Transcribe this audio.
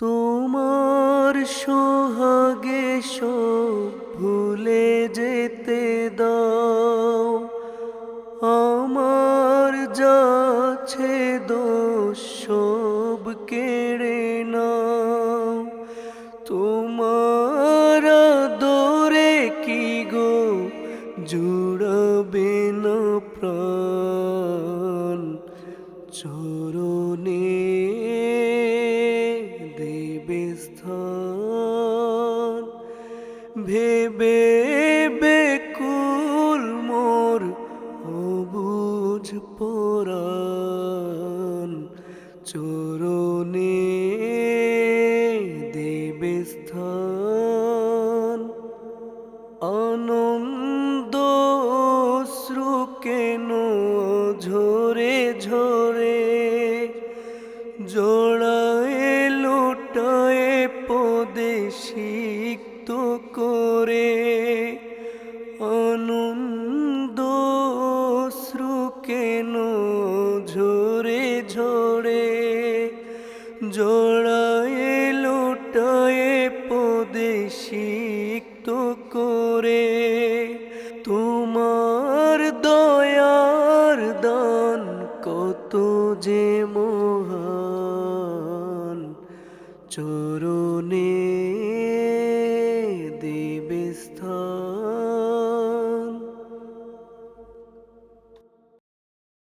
তোমার সোহাগে সব ভুলে যেতে দাও। আমার যাচ্ছে দোষ সব কেড়ে নাও। তোমার দরে কি গো জুড়াবে না প্রাণ? চরণে ভেবে বেকুল মোর অবুঝ পরাণ। চরণে দেবে স্থান। আনন্দ অশ্রু কেন ঝরে ঝরে জোড়ায় সিক্ত করে আনন্দ অশ্রু কেন ঝরে ঝরে জোড়ায় লোটায় পদে সিক্ত করে তোমার দয়ার দান কত যে মহান মনে দেবে স্থান